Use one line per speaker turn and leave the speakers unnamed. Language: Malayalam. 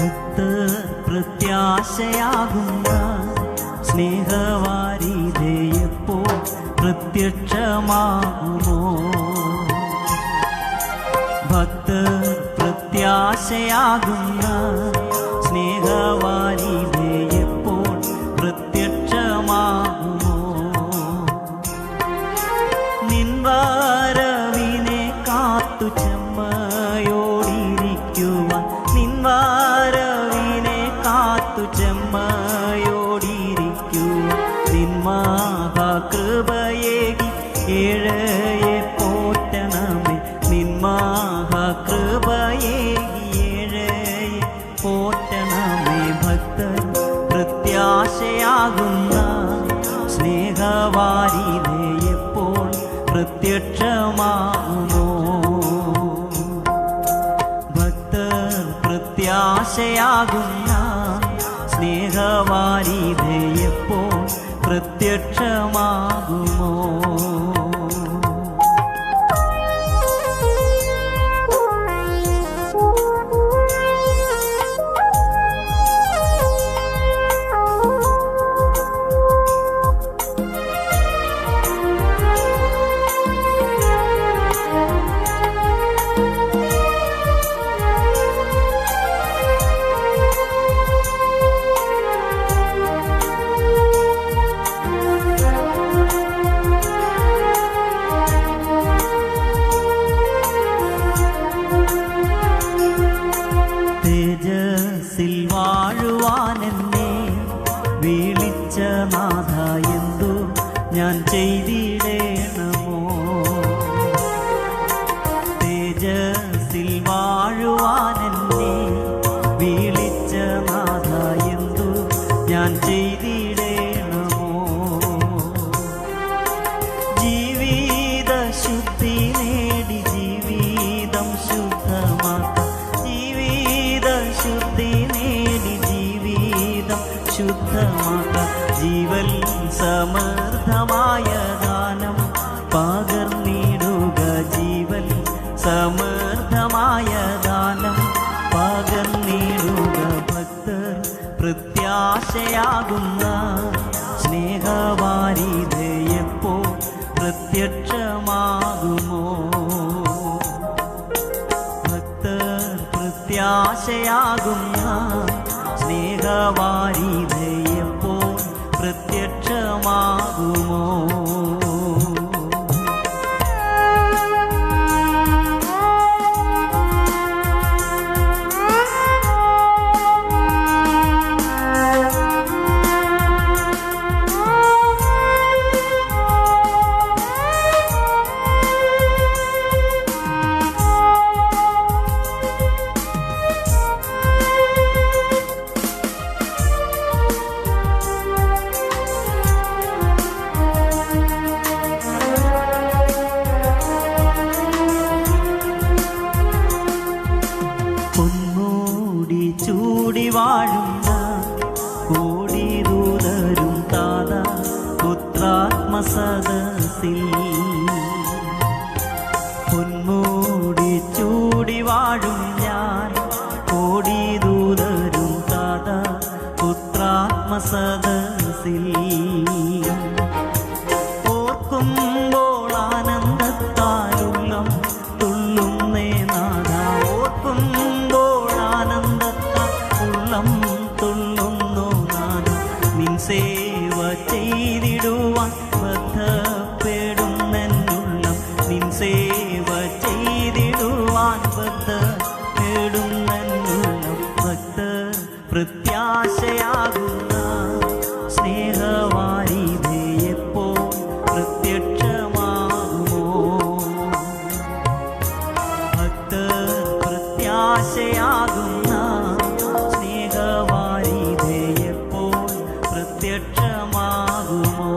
ഭക്തർ പ്രത്യാശയാകുന്ന സ്നേഹവാരിതയപ്പോ പ്രത്യക്ഷമാകുമോ? ഭക്തർ പ്രത്യാശയാകുന്ന സ്നേഹവാരിതയെപ്പോൾ പ്രത്യക്ഷമാകുമോ? ഭക്തർ പ്രത്യാശയാകുന്ന സ്നേഹവാരിതയെപ്പോൾ പ്രത്യക്ഷമാകുമോ? ഞാൻ ചെയ്തിടേണമോ? തേജസിൽ വാഴുവാനെന്നെ വിളിച്ച നാഥ എന്തു? ഞാൻ ചെയ്തിടേണമോ ദാനം പകർന്നിടുക ജീവൽ സമൃദ്ധമായ ദാനം പകർന്നിടുക ഭക്തർ പ്രത്യാശയാകുന്ന സ്നേഹവാരിതയെപ്പോ പ്രത്യക്ഷമാകുമോ? ഭക്തർ പ്രത്യാശയാകുന്ന സ്നേഹവാരിതയെപ്പോ പ്രത്യക്ഷമാകുമോ പുത്രാത്മസദസ്സിൽ ഓർക്കുമ്പോൾ ആനന്ദത്താലുള്ളം തുള്ളുന്നേ നാഥ. ഓർക്കുമ്പോൾ ആനന്ദത്താൽ ഉള്ളം തുള്ളുന്നു നാഥ. നിൻ സേവ ചെയ്തിടുവാൻ ബദ്ധപ്പെടുന്നെന്നുള്ളം. നിൻ സേവ ചെയ്തിടുവാൻ ബദ്ധപ്പെടുന്നെന്നുള്ളം. ഭക്ത പ്രത്യാശയാകുന്ന ആശയാകുന്ന സ്നേഹവാരിതയെപ്പോൾ പ്രത്യക്ഷമാകുമോ?